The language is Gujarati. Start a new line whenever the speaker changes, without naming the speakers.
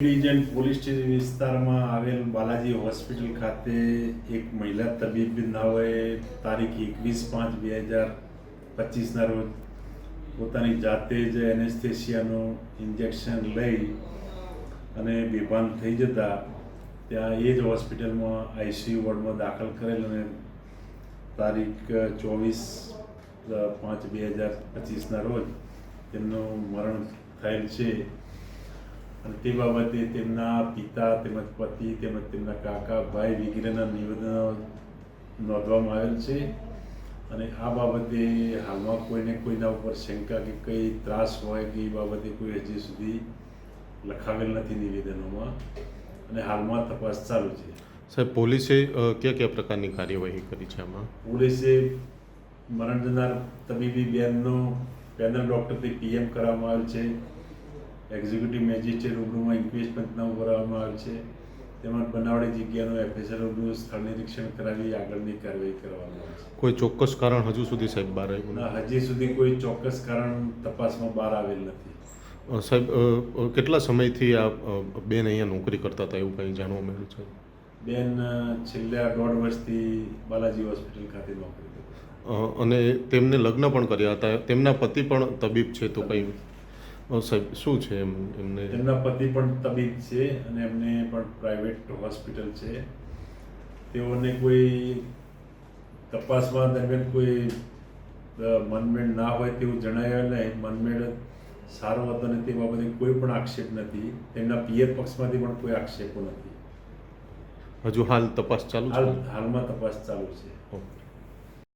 ડિવિઝન પોલીસ સ્ટેશન વિસ્તારમાં આવેલ બાલાજી હોસ્પિટલ ખાતે એક મહિલા તબીબ નાઓએ તારીખ એકવીસ પાંચ બે હજાર પચીસના રોજ પોતાની જાતે જ એનેસ્થેશિયાનું ઇન્જેક્શન લઈ અને બેભાન થઈ જતા ત્યાં એ જ હોસ્પિટલમાં આઈસીયુ વોર્ડમાં દાખલ કરેલ અને તારીખ ચોવીસ પાંચ બે હજાર પચીસના રોજ તેમનું મરણ થયેલ છે. અને તે બાબતે તેમના પિતા તેમજ પતિ તેમજ તેમના કાકા ભાઈ વગેરેના નિવેદનો નોંધવામાં આવેલ છે. અને આ બાબતે હાલમાં કોઈને કોઈના ઉપર શંકા કે કઈ ત્રાસ હોય કે એ બાબતે કોઈ હજી સુધી લખાવેલ નથી નિવેદનોમાં. અને હાલમાં તપાસ ચાલુ છે.
સાહેબ પોલીસે કયા કયા પ્રકારની કાર્યવાહી કરી છે આમાં?
પોલીસે મરણ જનાર તબીબી બેનનો પેનલ ડૉક્ટરથી પીએમ કરવામાં આવેલ છે. એક્ઝિક્યુટિવ મેજિસ્ટ્રેટ રૂબરૂમાં ઇન્ક્વેસ્ટ પંચનામું ભરવામાં આવે છે. તેમજ બનાવડી જગ્યાનું એફએસએલ રૂબરૂ સ્થળ નિરીક્ષણ કરાવી આગળની કાર્યવાહી કરવામાં આવે છે.
કોઈ ચોક્કસ કારણ હજુ સુધી સાહેબ બહાર આવ્યું
ના, હજી સુધી કોઈ ચોક્કસ કારણ તપાસમાં બહાર આવેલ નથી.
સાહેબ કેટલા સમયથી આ બેન અહીંયા નોકરી કરતા હતા એવું કંઈ જાણવા મળ્યું છે?
બેન છેલ્લા દોઢ વર્ષથી બાલાજી હોસ્પિટલ ખાતે નોકરી કરે
અને તેમને લગ્ન પણ કર્યા હતા. તેમના પતિ પણ તબીબ છે તો કંઈ સાહેબ શું છે એમ એમને?
તેમના પતિ પણ તબીબ છે અને એમને પણ પ્રાઇવેટ હોસ્પિટલ છે. તેઓને કોઈ તપાસમાં દરમિયાન કોઈ મનમેળ ના હોય તેવું જણાવ્યા નહીં. મનમેળ સારો હતો અને તે બાબતે કોઈ પણ આક્ષેપ નથી. તેમના પિયર પક્ષમાંથી પણ કોઈ આક્ષેપો નથી.
હજુ હાલ તપાસ ચાલુ
હાલ હાલમાં તપાસ ચાલુ છે.
ઓકે.